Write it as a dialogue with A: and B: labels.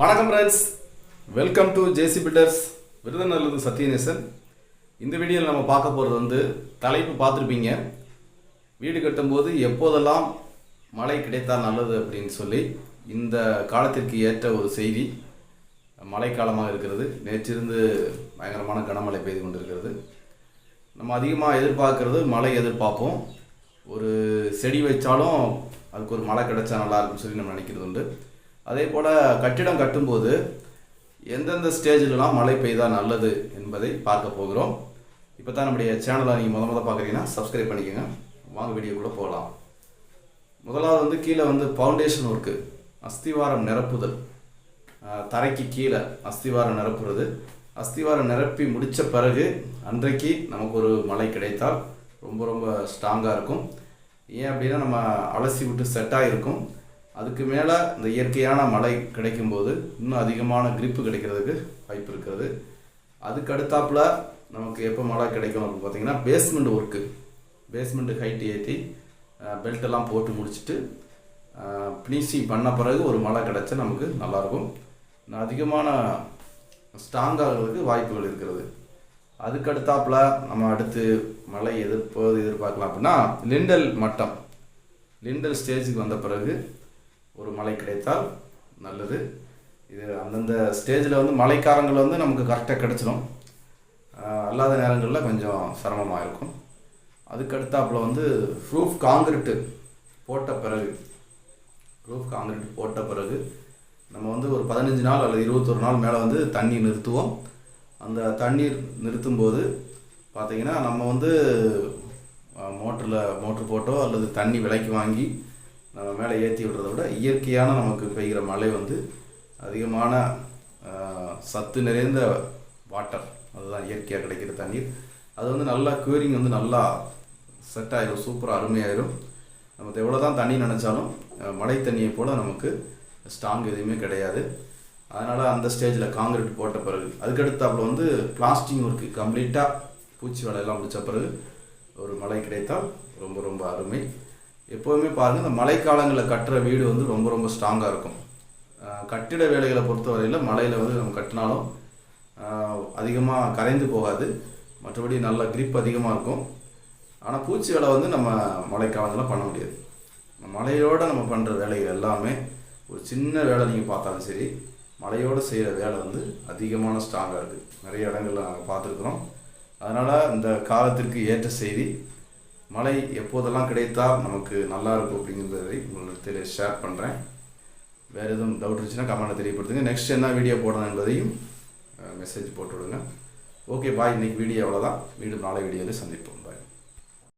A: வணக்கம் friends welcome to JC builders Virudhunallur Sathyanesan. இந்த வீடியோவில் நம்ம பார்க்க போகிறது வந்து தலைப்பு பார்த்துருப்பீங்க. வீடு கட்டும்போது எப்போதெல்லாம் மழை கிடைத்தால் நல்லது அப்படின்னு சொல்லி இந்த காலத்திற்கு ஏற்ற ஒரு செய்தி மழைக்காலமாக இருக்கிறது. நேற்றிருந்து பயங்கரமான கனமழை பெய்து கொண்டிருக்கிறது. நம்ம அதிகமாக எதிர்பார்க்கறது மழை எதிர்பார்ப்போம். ஒரு செடி வச்சாலும் அதுக்கு ஒரு மழை கிடைச்சா நல்லா இருக்கும்னு சொல்லி நம்ம நினைக்கிறது உண்டு. அதே போல் கட்டிடம் கட்டும்போது எந்தெந்த ஸ்டேஜிலலாம் மழை பெய்தால் நல்லது என்பதை பார்க்க போகிறோம். இப்போ தான் நம்முடைய சேனலை நீங்கள் முத முத பார்க்குறீங்கன்னா சப்ஸ்கிரைப் பண்ணிக்கோங்க. வாங்க வீடியோ கூட போகலாம். முதலாவது வந்து கீழே வந்து ஃபவுண்டேஷன் ஒர்க்கு அஸ்திவாரம் நிரப்புதல். தரைக்கு கீழே அஸ்திவாரம் நிரப்புறது. அஸ்திவாரம் நிரப்பி முடித்த பிறகு அன்றைக்கு நமக்கு ஒரு மழை கிடைத்தால் ரொம்ப ரொம்ப ஸ்ட்ராங்காக இருக்கும். ஏன் அப்படின்னா நம்ம அலசி விட்டு செட்டாக இருக்கும் அதுக்கு மேலே இந்த இயற்கையான மழை கிடைக்கும்போது இன்னும் அதிகமான கிரிப்பு கிடைக்கிறதுக்கு வாய்ப்பு இருக்கிறது. அதுக்கு அடுத்தாப்புல நமக்கு எப்போ மழை கிடைக்கும் அப்படின்னு பார்த்தீங்கன்னா பேஸ்மெண்ட் ஒர்க்கு பேஸ்மெண்ட் ஹைட் ஏற்றி பெல்ட்டெல்லாம் போட்டு முடிச்சுட்டு ஃபினிஷிங் பண்ண பிறகு ஒரு மழை கிடச்சா நமக்கு நல்லாயிருக்கும். அதிகமான ஸ்ட்ராங் ஆகிறதுக்கு வாய்ப்புகள் இருக்கிறது. அதுக்கு அடுத்தாப்புல நம்ம அடுத்து மழை எதிர்ப்பது எதிர்பார்க்கலாம் அப்படின்னா லிண்டல் மட்டம். லிண்டல் ஸ்டேஜுக்கு வந்த பிறகு ஒரு மழை கிடைத்தால் நல்லது. இது அந்தந்த ஸ்டேஜில் வந்து மழைக்காரங்கள் வந்து நமக்கு கரெக்டாக கிடச்சிடும் அல்லாத நேரங்களில் கொஞ்சம் சிரமமாக இருக்கும். அதுக்கு அடுத்தாப்புல வந்து ப்ரூஃப் காங்கிரீட்டு போட்ட பிறகு ப்ரூஃப் காங்கிரீட் போட்ட பிறகு நம்ம வந்து ஒரு பதினஞ்சு நாள் அல்லது இருபத்தொரு நாள் மேலே வந்து தண்ணி நிறுத்துவோம். அந்த தண்ணீர் நிறுத்தும்போது பார்த்தீங்கன்னா நம்ம வந்து மோட்டரில் மோட்ரு போட்டோ அல்லது தண்ணி விலைக்கு வாங்கி நம்ம மேலே ஏற்றி விடுறத விட இயற்கையான நமக்கு பெய்கிற மழை வந்து அதிகமான சத்து நிறைந்த வாட்டர். அதுதான் இயற்கையாக கிடைக்கிற தண்ணீர். அது வந்து நல்லா க்யூரிங் வந்து நல்லா செட் ஆகிடும் சூப்பராக அருமையாயிரும். நமக்கு எவ்வளோ தான் தண்ணி நினச்சாலும் மழை தண்ணியை போல் நமக்கு ஸ்ட்ராங் எதுவுமே கிடையாது. அதனால் அந்த ஸ்டேஜில் காங்கிரீட் போட்ட பிறகு அதுக்கடுத்தாப்புல வந்து பிளாஸ்டிங் ஒர்க்கு கம்ப்ளீட்டாக பூச்சி வேலையெல்லாம் முடித்த பிறகு ஒரு மழை கிடைத்தால் ரொம்ப ரொம்ப அருமை. எப்போவுமே பாருங்கள் இந்த மழைக்காலங்களில் கட்டுற வீடு வந்து ரொம்ப ரொம்ப ஸ்ட்ராங்காக இருக்கும். கட்டிட வேலைகளை பொறுத்தவரையில் மழையில் வந்து நம்ம கட்டினாலும் அதிகமாக கரைந்து போகாது. மற்றபடி நல்ல கிரிப் அதிகமாக இருக்கும். ஆனால் பூச்சி வேலை வந்து நம்ம மழைக்காலங்களில் பண்ண முடியாது. மழையோடு நம்ம பண்ணுற வேலைகள் எல்லாமே ஒரு சின்ன வேலை நீங்கள் பார்த்தாலும் சரி மழையோடு செய்கிற வேலை வந்து அதிகமான ஸ்ட்ராங்காக இருக்குது நிறைய இடங்களில் நாங்கள் பார்த்துருக்குறோம். அதனால் இந்த காலத்திற்கு ஏற்ற செய்தி மழை எப்போதெல்லாம் கிடைத்தால் நமக்கு நல்லா இருக்கும் அப்படிங்கிறதை உங்களுக்கு ஷேர் பண்ணுறேன் வேறு எதுவும் டவுட் இருந்துச்சுன்னா கமெண்ட் தெரியப்படுத்துங்க. நெக்ஸ்ட் என்ன வீடியோ போடணும் என்பதையும் மெசேஜ் போட்டு விடுங்க. ஓகே பாய் இன்னைக்கு வீடியோ அவ்வளோதான் மீண்டும் நாளை வீடியோவில் சந்திப்போம்.